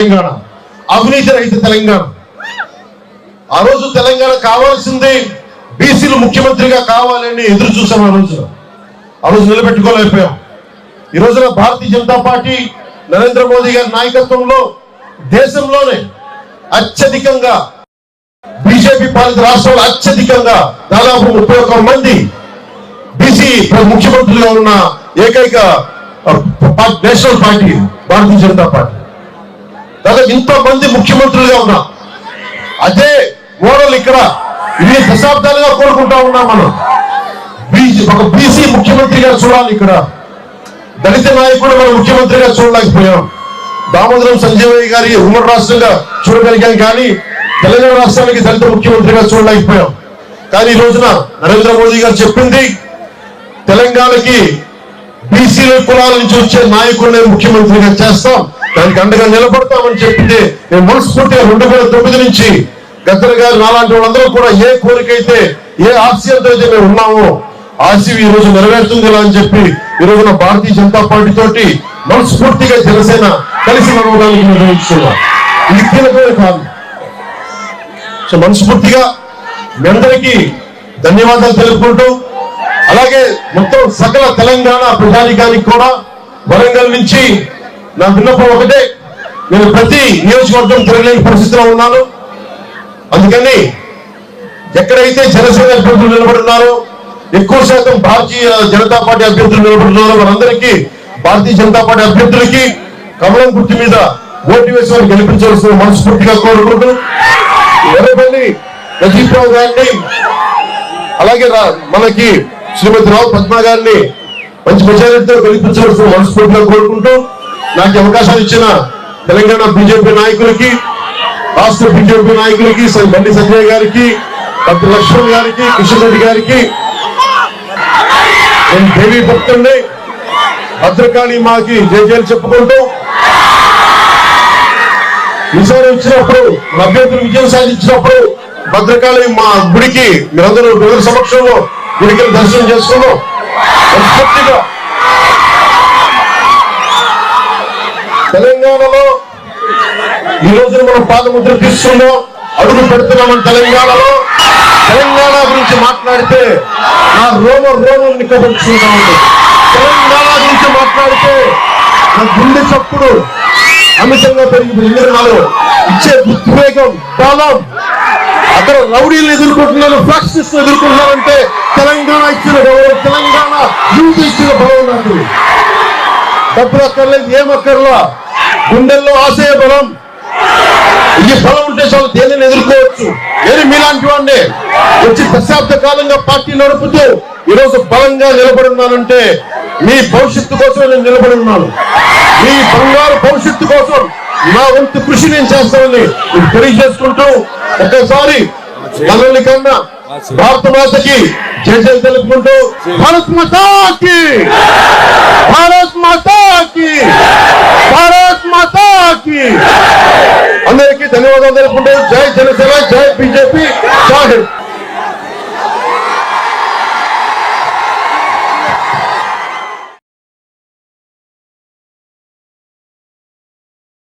తెలంగాణ. అవినీతి రహిత తెలంగాణ. ఆ రోజు తెలంగాణ కావాల్సింది బీసీలు ముఖ్యమంత్రిగా కావాలని ఎదురు చూసాం ఆ రోజు. ఆ రోజు నిలబెట్టుకోలేకపోయాం. ఈ రోజున భారతీయ జనతా పార్టీ నరేంద్ర మోదీ గారి నాయకత్వంలో దేశంలోనే అత్యధికంగా బీజేపీ పాలిత రాష్ట్రంలో అత్యధికంగా దాదాపు ముప్పై ఒక్క మంది బీసీ ముఖ్యమంత్రిగా ఉన్న ఏకైక national party Bharatiya Janata Party. దాదాపు ఇంత మంది ముఖ్యమంత్రులుగా ఉన్నాం. అదే మోడల్ ఇక్కడ ఇన్ని దశాబ్దాలుగా కోరుకుంటా ఉన్నాం మనం. బీసీ ఒక బీసీ ముఖ్యమంత్రిగా చూడాలి ఇక్కడ. దళిత నాయకుడు మనం ముఖ్యమంత్రిగా చూడలేకపోయాం. దామోదరం సంజయ్ గారి ఉమ్మడి రాష్ట్రంగా చూడగలిగాం కానీ తెలంగాణ రాష్ట్రానికి దళిత ముఖ్యమంత్రిగా చూడలేకపోయాం. కానీ ఈ రోజున నరేంద్ర మోదీ గారు చెప్పింది తెలంగాణకి బీసీల కులాల నుంచి వచ్చే నాయకుడిని ముఖ్యమంత్రిగా చేస్తాం. దానికి అండగా నిలబడతామని చెప్పింది నేను మనస్ఫూర్తిగా రెండు వేల తొమ్మిది నుంచి గద్దర్ గారు నాలాంటి వాళ్ళందరూ కూడా ఏ కోరికైతే ఏ ఆశయంతో అయితే మేము ఉన్నామో ఆశయం ఈ రోజు నెరవేరుతుంది అని చెప్పి ఈ రోజున భారతీయ జనతా పార్టీ తోటి మనస్ఫూర్తిగా జనసేన కలిసి నడవడానికి నిర్వహిస్తున్నాం ఇది కీలకమైన కాదు సో మనస్ఫూర్తిగా మీ అందరికీ ధన్యవాదాలు తెలుపుకుంటూ అలాగే మొత్తం సకల తెలంగాణ ప్రజానికానికి కూడా వరంగల్ నుంచి నా విన్నపం ఒకటే. నేను ప్రతి నియోజకవర్గం తిరగలేని పరిస్థితిలో ఉన్నాను. అందుకని ఎక్కడైతే జనసేన అభ్యర్థులు నిలబడున్నారో ఎక్కువ శాతం భారతీయ జనతా పార్టీ అభ్యర్థులు నిలబడుతున్నారో. వారందరికీ భారతీయ జనతా పార్టీ అభ్యర్థులకి కమలం గుర్తు మీద ఓటు వేసి వారు గెలిపించవలసిన మనస్ఫూర్తిగా కోరుకుంటూ ఎర్రబల్లి రజీప్ రావు గారిని అలాగే రా- మనకి శ్రీమతి రావు పద్మ గారిని మంచి మెజారిటీతో గెలిపించవలసిన మనస్ఫూర్తిగా కోరుకుంటూ నాకు అవకాశాలు ఇచ్చిన తెలంగాణ బీజేపీ నాయకులకి రాష్ట్ర బీజేపీ నాయకులకి బండి సంజయ్ గారికి డాక్టర్ లక్ష్మణ్ గారికి కిషన్ రెడ్డి గారికి నేను దేవి భక్తుడిని భద్రకాళి మాకి జయజయలు చెప్పుకుంటూ ఈసారి వచ్చినప్పుడు అభ్యర్థులు విజయం సాధించినప్పుడు భద్రకాళి మా గుడికి మీరందరూ సమక్షంలో గుడికి దర్శనం చేసుకున్నాం తెలంగాణలో ఈ రోజున మనం పాదముద్ర తీసుకున్నాం అడుగు పెడుతున్నామని తెలంగాణలో. తెలంగాణ గురించి మాట్లాడితే నా రోమ రోమం నిక్కబడుచుకుంటా ఉంది తెలంగాణ గురించి మాట్లాడితే నా గుండె చప్పుడు అమితంగా పెరిగిపోయింది నాలో ఇచ్చే ఉద్వేగం బలం అక్కడ రౌడీలను ఎదుర్కొంటున్నారు ఫ్లాక్సిస్ ఎదుర్కొంటున్నారంటే తెలంగాణ ఇచ్చిన గౌరవం తెలంగాణ యూత్ ఇచ్చిన బలం నాకు. డబ్బులు అక్కర్లేదు ఏం అక్కర్లా? గుండెల్లో ఆశయ బలం. ఈ బలం ఉంటే చాలు దేనిని ఎదుర్కోవచ్చు? నేను మీలాంటి వాడిని వచ్చి దశాబ్ద కాలంగా పార్టీ నడుపుతూ ఈరోజు బలంగా నిలబడి ఉన్నానంటే మీ భవిష్యత్తు కోసం నేను నిలబడి ఉన్నాను. మీ బంగారు భవిష్యత్తు కోసం నా వంతు కృషి నేను చేస్తానని తెలియజేసుకుంటూ ఒక్కసారి మనల్ని కన్నా భారత మాతకి జయ జయ తెలుపుకుంటూ భారత్ మాతాకి! భారత్ మాతాకి! అందరికీ ధన్యవాదాలు తెలుపుకుంటూ జై జనసేన జై